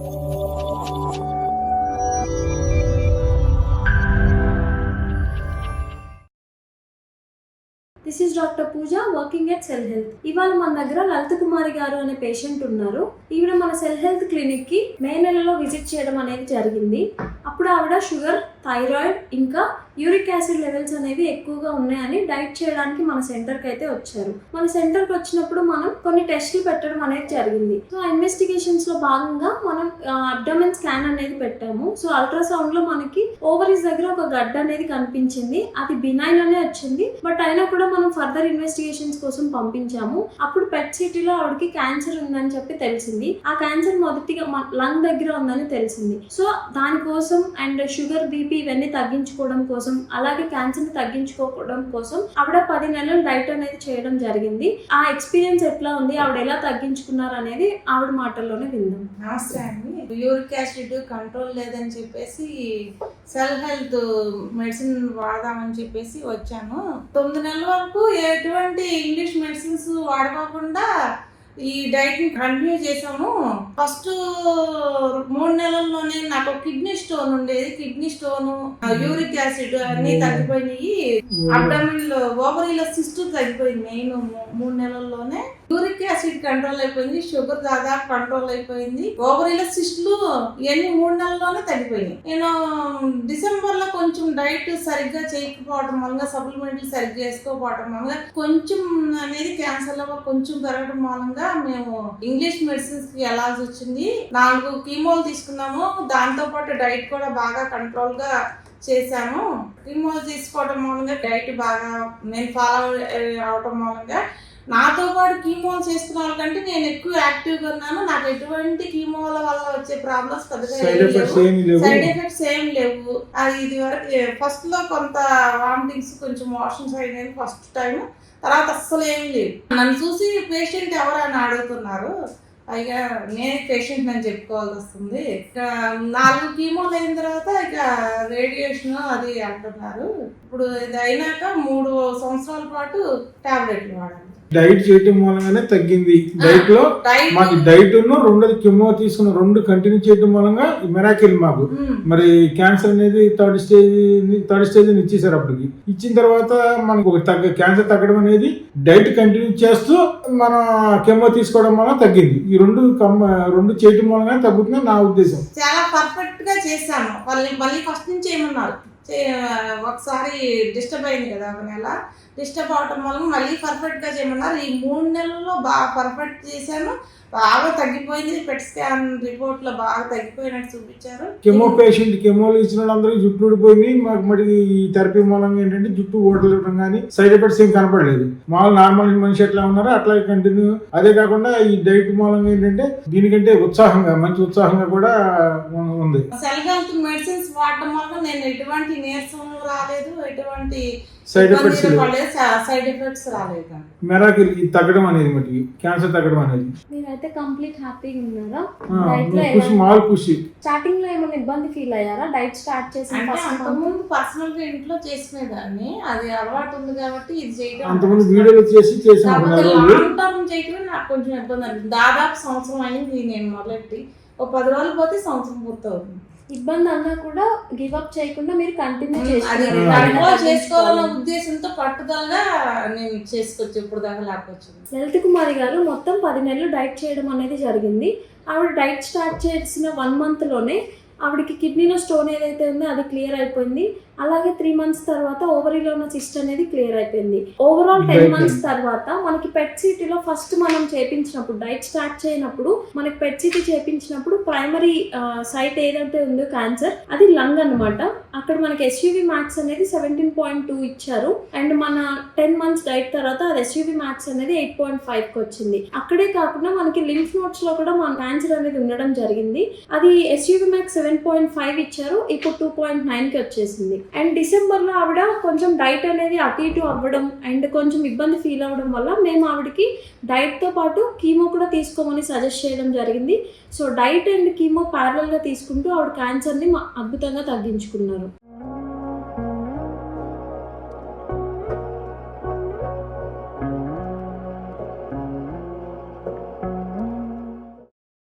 This is doctor Pooja working at cell health ఇవాళ మన దగ్గర లలిత కుమారి గారు అనే పేషెంట్ ఉన్నారు. ఈవిడ మన సెల్ హెల్త్ క్లినిక్కి మే నెలలో విజిట్ చేయడం అనేది జరిగింది. అప్పుడు ఆవిడ షుగర్ థైరాయిడ్ ఇంకా యూరిక్ యాసిడ్ లెవెల్స్ అనేవి ఎక్కువగా ఉన్నాయని డైట్ చేయడానికి మన సెంటర్కి అయితే వచ్చారు. మన సెంటర్కి వచ్చినప్పుడు మనం కొన్ని టెస్ట్లు పెట్టడం అనేది జరిగింది. సో ఆ ఇన్వెస్టిగేషన్స్లో భాగంగా మనం అబ్డమెన్ స్కాన్ అనేది పెట్టాము. సో అల్ట్రాసౌండ్లో మనకి ఓవరీస్ దగ్గర ఒక గడ్డ అనేది కనిపించింది. అది బినైన్ అనే వచ్చింది. బట్ అయినా కూడా మనం ఫర్దర్ ఇన్వెస్టిగేషన్స్ కోసం పంపించాము. అప్పుడు పెట్ సిటీలో ఆవిడకి క్యాన్సర్ ఉందని చెప్పి తెలిసింది. ఆ క్యాన్సర్ మొదటిగా లంగ్ దగ్గర ఉందని తెలిసింది. సో దానికోసం అండ్ షుగర్ బీపీ ఇవన్నీ తగ్గించుకోవడం కోసం అలాగే క్యాన్సర్ని తగ్గించుకోవడం కోసం ఆవిడ పది నెలలు డైట్ అనేది చేయడం జరిగింది. ఆ ఎక్స్పీరియన్స్ ఎట్లా ఉంది? ఆవిడ ఎలా తగ్గించుకున్నారు అనేది ఆవిడ మాటల్లోనే విందాం. నమస్తే అండి. యూరిక్ యాసిడ్ కంట్రోల్ లేదని చెప్పేసి సెల్ హెల్త్ మెడిసిన్ వాడదామని చెప్పేసి వచ్చాను. తొమ్మిది నెలల వరకు ఎటువంటి ఇంగ్లీష్ మెడిసిన్స్ వాడుకోకుండా ఈ డైట్ని కంటిన్యూ చేసాము ఫస్ట్ మూడు నెలల్లోనే నాకు కిడ్నీ స్టోన్ ఉండేది. కిడ్నీ స్టోన్ యూరిక్ యాసిడ్ అన్ని తగ్గిపోయినాయి. అబ్డమిన్ ఓవరీలో సిస్ట్ తగ్గిపోయింది మెయిన్ మూడు నెలల్లోనే. యూరిక్ యాసిడ్ కంట్రోల్ అయిపోయింది షుగర్ దాదాపు కంట్రోల్ అయిపోయింది. ఓవరీల సిస్ట్లు ఇవన్నీ మూడు నెలల్లోనే తగ్గిపోయినాయి. నేను డిసెంబర్లో కొంచెం డైట్ సరిగ్గా చేయకపోవడం వల్ల సప్లిమెంట్లు సరిగ్గా వేసుకోకపోవడం వల్ల కొంచెం అనేది క్యాన్సర్లో కొంచెం పెరగడం మూలంగా మేము ఇంగ్లీష్ మెడిసిన్స్కి వెళ్ళాల్సి వచ్చింది. నాలుగు కీమోలు తీసుకున్నాము. దాంతో పాటు డైట్ కూడా బాగా కంట్రోల్గా చేశాను కీమోలు తీసుకోవడం మూలంగా డైట్ బాగా నేను ఫాలో అవడం మూలంగా నాతో పాటు కీమోలు చేసుకున్న వాళ్ళకంటే నేను ఎక్కువ యాక్టివ్గా ఉన్నాను. నాకు ఎటువంటి కీమోల వల్ల వచ్చే ప్రాబ్లమ్స్ పెద్దగా సైడ్ ఎఫెక్ట్స్ ఏం లేవు. అది ఇది వరకు ఫస్ట్లో కొంత వామిటింగ్స్ కొంచెం మోషన్స్ అయినాయి ఫస్ట్ టైం తర్వాత అస్సలు ఏం లేవు. నన్ను చూసి పేషెంట్ ఎవరని అడుగుతున్నారు. పైగా నేనే పేషెంట్ అని చెప్పుకోవాల్సి వస్తుంది. ఇక నాలుగు కీమోలు అయిన తర్వాత ఇక రేడియేషన్ అది అంటున్నారు. ఇప్పుడు ఇది అయినాక మూడు సంవత్సరాల పాటు టాబ్లెట్లు వాడాలి. డైట్ చేయటం మూలంగానే తగ్గింది. డైట్. లో మాకు డైట్ రెండోది కెమో తీసుకున్న రెండు కంటిన్యూ చేయడం మూలంగా మెరాకిల్ మాకు. మరి క్యాన్సర్ అనేది థర్డ్ స్టేజ్ థర్డ్ స్టేజ్ ఇచ్చేసారు అప్పటికి. ఇచ్చిన తర్వాత మనకు తగ్గ క్యాన్సర్ తగ్గడం అనేది డైట్ కంటిన్యూ చేస్తూ మన కెమో తీసుకోవడం వల్ల తగ్గింది. ఈ రెండు రెండు చేయటం మూలంగా తగ్గుతుందని నా ఉద్దేశం. చాలా పర్ఫెక్ట్గా చేశాను. మళ్ళీ మళ్ళీ ఫస్ట్ నుంచి ఏమన్నారు? ఒకసారి డిస్టర్బ్ అయింది కదా ఒక నెల. డిస్టర్బ్ అవటం వల్ల మళ్ళీ పర్ఫెక్ట్గా చేయమన్నారు. ఈ మూడు నెలల్లో బాగా పర్ఫెక్ట్ చేశాను. బాగా తగ్గిపోయింది పెట్ స్కాన్ రిపోర్ట్లో బాగా తగ్గిపోయినట్టు చూపించారు. కెమో పేషెంట్ కెమోలు ఇచ్చిన వాళ్ళందరికీ జుట్టు ఊడిపోయింది. మాకు మరి ఈ థెరపీ మూలంగా ఏంటంటే జుట్టు ఊడలేవడం కానీ సైడ్ ఎఫెక్ట్స్ ఏం కనపడలేదు. మామూలు నార్మల్ మనిషి ఎట్లా ఉన్నారో అట్లాగే కంటిన్యూ. అదే కాకుండా ఈ డైట్ మూలంగా ఏంటంటే దీనికంటే ఉత్సాహంగా మంచి ఉత్సాహంగా కూడా ఉంది. సెల్ హెల్త్ మెడిసిన్స్ వాడటం వల్ల నేను ఎటువంటి నీరసం రాలేదు ఎటువంటి సైడ్ ఎఫెక్ట్స్. సైడ్ ఎఫెక్ట్స్ రాలేదు మెరాకిల్ తగ్గడం అనేది మటుకి క్యాన్సర్ తగ్గడం అనేది. మీరైతే కంప్లీట్ హ్యాపీగా ఉన్నారా? డైట్లో ఖుషి మాల్ ఖుషి. స్టార్టింగ్లో ఏమైనా ఇబ్బంది ఫీల్ అయ్యారా? డైట్ స్టార్ట్ చేసిన అంటే అంతకుముందు పర్సనల్గా ఇంట్లో చేసుకునేదాన్ని అది అలవాటు ఉంది కాబట్టి ఇది చేయడం అంతకుముందు వీడియోలు చేసి. లాంగ్ టర్మ్ చేయటమే నాకు కొంచెం ఇబ్బంది అనిపించింది దాదాపు సంవత్సరం అయింది నేను మొదలెట్టి. ఒక పది రోజులు పోతే సంవత్సరం పూర్తవుతుంది. ఇబ్బంది అన్నా కూడా గివ్ అప్ చేయకుండా మీరు కంటిన్యూ చేసుకోవాలన్న ఉద్దేశంతో పట్టుదలగా నేను చేసుకోవచ్చు ఇప్పుడు దాకా లేకపోవచ్చు. లలిత కుమారి గారు మొత్తం పది నెలలు డైట్ చేయడం అనేది జరిగింది. ఆవిడ డైట్ స్టార్ట్ చేసిన వన్ మంత్లోనే ఆవిడకి కిడ్నీలో స్టోన్ ఏదైతే ఉందో అది క్లియర్ అయిపోయింది. అలాగే త్రీ మంత్స్ తర్వాత ఓవరీలో ఉన్న సిస్ట్ అనేది క్లియర్ అయిపోయింది. Overall ten. మంత్స్ తర్వాత మనకి పెట్ సిటీలో ఫస్ట్ మనం చేపించినప్పుడు డైట్ స్టార్ట్ చేయనప్పుడు మనకి పెట్ సిటీ చేపించినప్పుడు ప్రైమరీ సైట్ ఏదైతే ఉందో క్యాన్సర్ అది లంగ్ అన్నమాట. అక్కడ మనకి ఎస్యూవి మ్యాక్స్ అనేది సెవెంటీన్ పాయింట్ టూ ఇచ్చారు. అండ్ మన టెన్ మంత్స్ డైట్ తర్వాత అది ఎస్యూవి మ్యాక్స్ అనేది ఎయిట్ పాయింట్ ఫైవ్కి వచ్చింది. అక్కడే కాకుండా మనకి లింఫ్ నోట్స్లో కూడా మన క్యాన్సర్ అనేది ఉండడం జరిగింది. అది S U V max seven seven point five ఇచ్చారు ఇప్పుడు టూ పాయింట్ నైన్కి వచ్చేసింది. అండ్ డిసెంబర్లో ఆవిడ కొంచెం డైట్ అనేది అటు ఇటు అవ్వడం అండ్ కొంచెం ఇబ్బంది ఫీల్ అవ్వడం వల్ల మేము ఆవిడకి డైట్తో పాటు కీమో కూడా తీసుకోమని సజెస్ట్ చేయడం జరిగింది. సో డైట్ అండ్ కీమో ప్యారల్గా తీసుకుంటూ ఆవిడ క్యాన్సర్ని మా- అద్భుతంగా తగ్గించుకున్నారు.